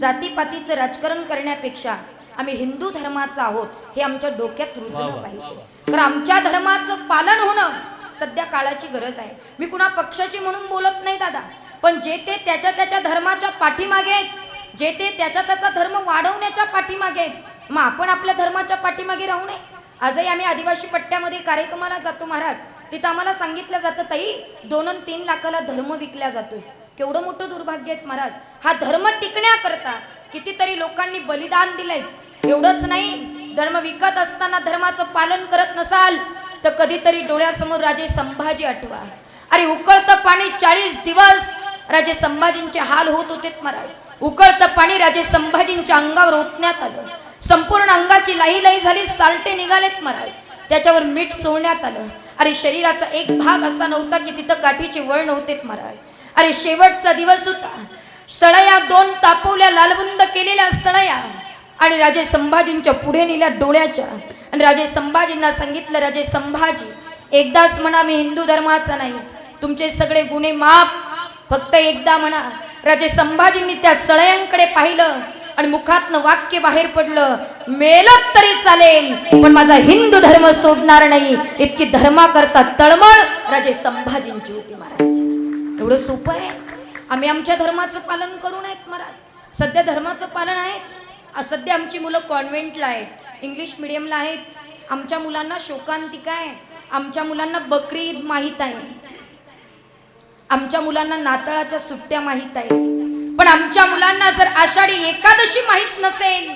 जातीपातीचं राजकारण करण्यापेक्षा आम्ही हिंदू धर्माचा आहोत हे आमच्या डोक्यात रुजलं पाहिजे. तर आमच्या धर्माचं पालन होणं सध्या काळाची गरज आहे. मी कुणा पक्षाची म्हणून बोलत नाही दादा. पण जे ते त्याच्या त्याच्या धर्माच्या पाठीमागे आहेत जे ते त्याच्या त्याचा धर्म वाढवण्याच्या पाठीमागे आहेत मग आपण आपल्या धर्माच्या पाठीमागे राहू नये. आजही आम्ही आदिवासी पट्ट्यामध्ये कार्यक्रमाला जातो महाराज. तिथं आम्हाला सांगितलं जातं ताई दोन तीन लाखाला धर्म विकला जातोय. केवढं मोठं दुर्भाग्य आहेत महाराज. हा धर्म टिकण्याकरता कितीतरी लोकांनी बलिदान दिलंय. एवढंच नाही धर्म विकत असताना धर्माचं पालन करत नसाल तर कधीतरी डोळ्यासमोर राजे संभाजी आठवा. अरे उकळतं पाणी चाळीस दिवस राजे संभाजींचे हाल होत होते महाराज. उकळतं पाणी राजे संभाजींच्या अंगावर ओतण्यात आलं. संपूर्ण अंगाची लाही लाही झाली सालटे निघालेत महाराज. त्याच्यावर मीठ चोळण्यात आलं. अरे शरीराचा एक भाग असा नव्हता की तिथं काठीचे वळ नव्हते महाराज. अरे शेवटचा दिवस होता. सळया दोन तापवल्या लालबुंद केलेल्या सळया. आणि राजे संभाजींच्या पुढे नेल्या डोळ्याच्या. आणि राजे संभाजींना सांगितलं राजे संभाजी एकदाच म्हणा मी हिंदू धर्माचा नाही. तुमचे सगळे गुन्हे माफ. फक्त एकदा म्हणा. राजे संभाजींनी त्या सळयांकडे पाहिलं आणि मुखातनं वाक्य बाहेर पडलं मेलत तरी चालेल पण माझा हिंदू धर्म सोडणार नाही. इतकी धर्माकरता तळमळ. राजे संभाजींची होती. एवढं सोपं आहे? आम्ही आमच्या धर्माचं पालन करू नयेत महाराज. सध्या धर्माचं पालन आहे. सध्या आमची मुलं कॉन्व्हेंटला आहेत इंग्लिश मिडियमला आहेत. आमच्या मुलांना शोकांतिका आहे. आमच्या मुलांना बकरी ईद माहीत आहे. आमच्या मुलांना नाताळाच्या सुट्ट्या माहीत आहे पण आमच्या मुलांना जर आषाढी एकादशी माहीत नसेल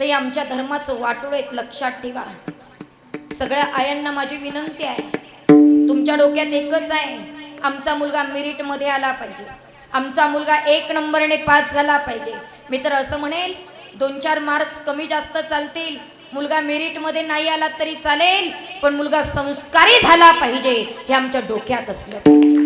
तर आमच्या धर्माचं वाटोळ एक लक्षात ठेवा. सगळ्या आयांना माझी विनंती आहे. तुमच्या डोक्यात एकच आहे. आमचा मुलगा मेरिटमध्ये आला पाहिजे. आमचा मुलगा एक नंबरने पास झाला पाहिजे. मी तर असं म्हणेल दोन चार मार्क्स कमी जास्त चालतील. मुलगा मेरिटमध्ये नाही आला तरी चालेल पण मुलगा संस्कारी झाला पाहिजे हे आमच्या डोक्यात असलं पाहिजे.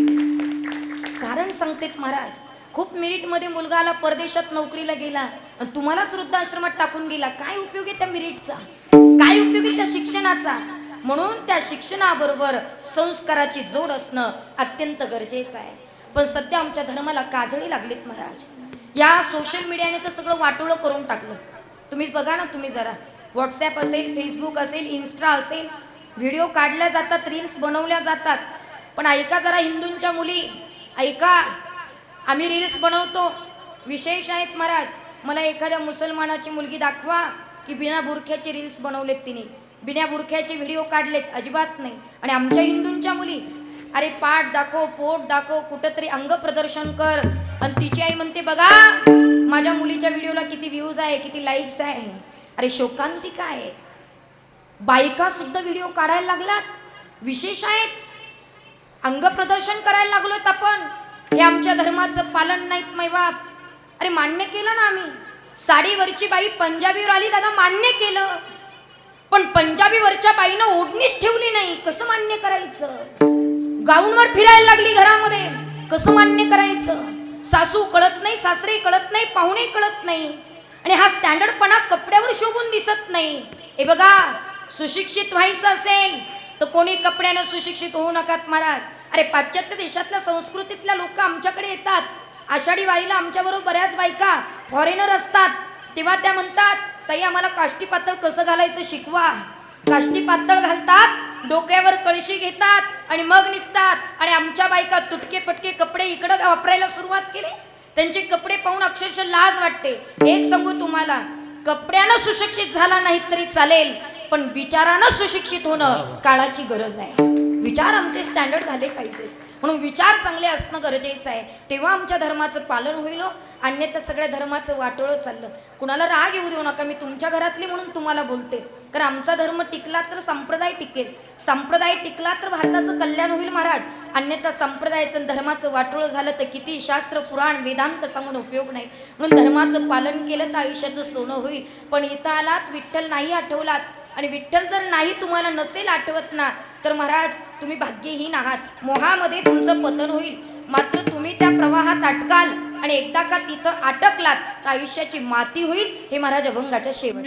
कारण सांगतेत महाराज खूप मेरिटमध्ये मुलगा आला परदेशात नोकरीला गेला आणि तुम्हालाच वृद्धाश्रमात टाकून गेला. काय उपयोग आहे त्या मेरिटचा? काय उपयोग आहे त्या शिक्षणाचा? म्हणून त्या शिक्षणाबरोबर संस्काराची जोड असणं अत्यंत गरजेचं आहे. पण सध्या आमच्या धर्माला काजळी लागलीत महाराज. या सोशल मीडियाने तर सगळं वाटोळं करून टाकलं. तुम्हीच बघा ना तुम्ही जरा. व्हॉट्सॲप असेल फेसबुक असेल इन्स्टा असेल. व्हिडिओ काढल्या जातात रील्स बनवल्या जातात. पण ऐका जरा हिंदूंच्या मुली. ऐका. आम्ही रील्स बनवतो. विशेष आहेत महाराज. मला एखाद्या मुसलमानाची मुलगी दाखवा की बिना बुरख्याचे रील्स बनवलेत तिने. बिना बुरख्याचे व्हिडिओ काढलेत अजिबात नाही. आणि आमच्या हिंदूंच्या मुली अरे पाठ दाखव पोट दाखव कुठंतरी अंग प्रदर्शन कर. आणि तिची आई म्हणते बघा माझ्या मुलीच्या व्हिडिओला किती व्ह्यूज आहे किती लाईक्स आहे. अरे शोकांतिका आहे? बायका सुद्धा व्हिडिओ काढायला लागलात विशेष आहेत अंग प्रदर्शन करायला लागलोत आपण. हे आमच्या धर्माचं पालन नाहीत मैबाप अरे मान्य केलं ना आम्ही. साडीवरची बाई पंजाबीवर आली दादा मान्य केलं. पण पंजाबीवरच्या बाईनं ओढणीच ठेवली नाही. कसं मान्य करायचं? गाऊनवर फिरायला लागली घरामध्ये. कसं मान्य करायचं? सासू कळत नाही सासरे कळत नाही पाहुणे कळत नाही. आणि हा स्टँडर्डपणा कपड्यावर शोभून दिसत नाही. हे बघा सुशिक्षित व्हायचं असेल तर कोणी कपड्यानं सुशिक्षित होऊ नकात महाराज. अरे पाश्चात्य देशातल्या संस्कृतीतल्या लोक आमच्याकडे येतात. आषाढी वारीला आमच्याबरोबर बऱ्याच बायका फॉरेनर असतात. तेव्हा त्या म्हणतात ताई आम्हाला काष्टी पातळ कसं घालायचं शिकवा. काष्टी पातळ घालतात डोक्यावर कळशी घेतात आणि मग निघतात. आणि आमच्या बायका तुटके पटके कपडे इकडं वापरायला सुरुवात केली. त्यांचे कपडे पाहून अक्षरशः लाज वाटते. एक सांगू तुम्हाला कपड्यानं सुशिक्षित झाला नाही तरी चालेल पण विचारानं सुशिक्षित होणं काळाची गरज आहे. विचार आमचे स्टँडर्ड झाले पाहिजे म्हणून विचार चांगले असणं गरजेचं आहे. तेव्हा आमच्या धर्माचं पालन होईल हो. अन्यथा सगळ्या धर्माचं वाटोळं चाललं. कुणाला राग येऊ देऊ नका. मी तुमच्या घरातली म्हणून तुम्हाला बोलते. कारण आमचा धर्म टिकला तर संप्रदाय टिकेल. संप्रदाय टिकला तर भारताचं कल्याण होईल महाराज. अन्यथा संप्रदायाचं धर्माचं वाटोळं झालं तर किती शास्त्र पुराण वेदांत सांगून उपयोग नाही. म्हणून धर्माचं पालन केलं तर आयुष्याचं सोनं होईल. पण इथं आलात विठ्ठल नाही आठवलात. आणि विठ्ठल जर नाही तुम्हाला नसेल आठवत ना तर महाराज तुम्ही भाग्यहीन आहात. मोहामध्ये तुमचं पतन होईल. मात्र तुम्ही त्या प्रवाहात अटकाल आणि एकदा का तिथं अटकलात तर आयुष्याची माती होईल हे महाराज अभंगाच्या शेवट.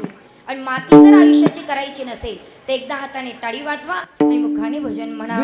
आणि माती जर आयुष्याची करायची नसेल तर एकदा हाताने टाळी वाजवा आणि मुखाने भजन म्हणा